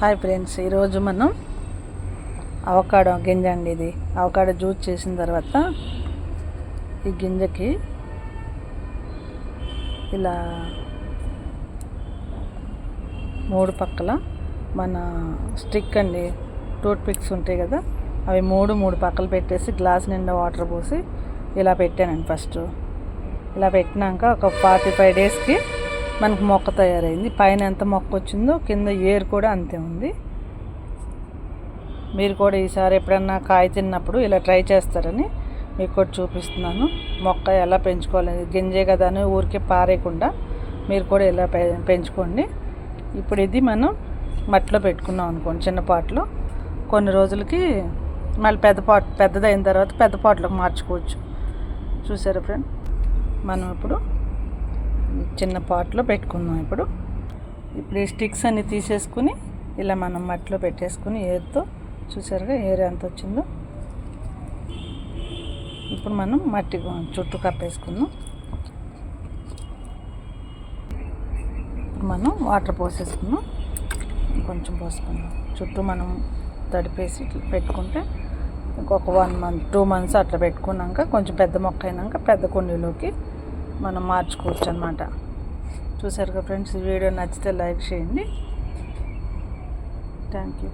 Hi friends ఈరోజు మనం avocado గింజ అండి ఇది. అవకాడో జ్యూస్ చేసిన తర్వాత ఈ గింజకి ఇలా మూడు పక్కల మన స్టిక్ అండి టూత్ పిక్స్ ఉంటాయి కదా అవి మూడు మూడు పక్కలు పెట్టేసి గ్లాస్ నిండా వాటర్ పోసి ఇలా పెట్టానండి ఫస్ట్. ఇలా పెట్టినాక ఒక ఫార్టీ ఫైవ్ డేస్కి మనకు మొక్క తయారైంది. పైన ఎంత మొక్క వచ్చిందో కింద ఏరు కూడా అంతే ఉంది. మీరు కూడా ఈసారి ఎప్పుడన్నా కాయ తిన్నప్పుడు ఇలా ట్రై చేస్తారని మీకు కూడా చూపిస్తున్నాను. మొక్క ఎలా పెంచుకోవాలి? గింజే కదా అని ఊరికే పారేయకుండా మీరు కూడా ఇలా పె- పెంచుకోండి. ఇప్పుడు ఇది మనం మట్టిలో పెట్టుకున్నాం అనుకోండి చిన్న పాట్లో. కొన్ని రోజులకి మళ్ళీ పెద్ద పాట్ పెద్దదైన తర్వాత పెద్ద పాట్లోకి మార్చుకోవచ్చు. చూసారా ఫ్రెండ్? మనం ఇప్పుడు చిన్న పాట్లో పెట్టుకుందాం ఇప్పుడు. ఇప్పుడు ఈ స్టిక్స్ అన్ని తీసేసుకుని ఇలా మనం మట్టిలో పెట్టేసుకుని ఏరుతో చూసారుగా ఏరు ఎంత వచ్చిందో? ఇప్పుడు మనం మట్టి చుట్టూ కప్పేసుకుందాం. ఇప్పుడు మనం వాటర్ పోసేసుకుందాం. కొంచెం పోసుకుందాం. చుట్టూ మనం తడిపేసి ఇట్లా పెట్టుకుంటే ఇంకొక వన్ మంత్ టూ మంత్స్ అట్లా పెట్టుకున్నాక కొంచెం పెద్ద మొక్క అయినాక పెద్ద కుండీలోకి మనం మార్చుకోవచ్చు అనమాట చూసారుగా ఫ్రెండ్స్ వీడియో నచ్చితే లైక్ చేయండి. Thank you.